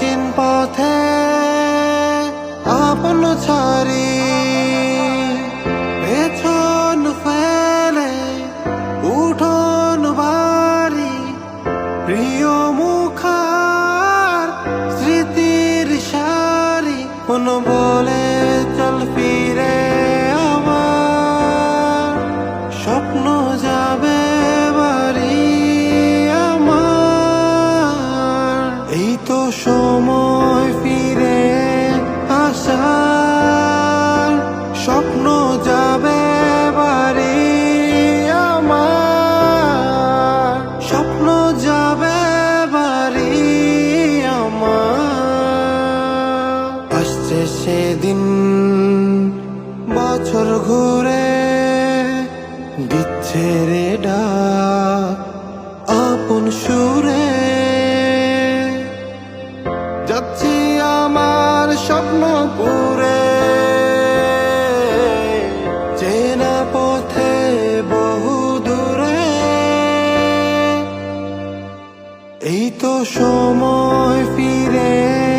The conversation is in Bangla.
অচিন পথে আপন ছাড়ি। পেছন ফেলে উঠোন বাড়ি, প্রিয় মুখার স্মৃতির সারি। কোন বলে, চল ফিরে আমার স্বপ্ন যাবে স্বপ্ন যাবে বাড়ি আমার? স্বপ্ন যাবে বাড়ি আমার? আসছে সেদিন বছর ঘুরে দিচ্ছে রে ডাক আপন সুরে। যাচ্ছি আমার স্বপ্ন পুরে সময় ফিরে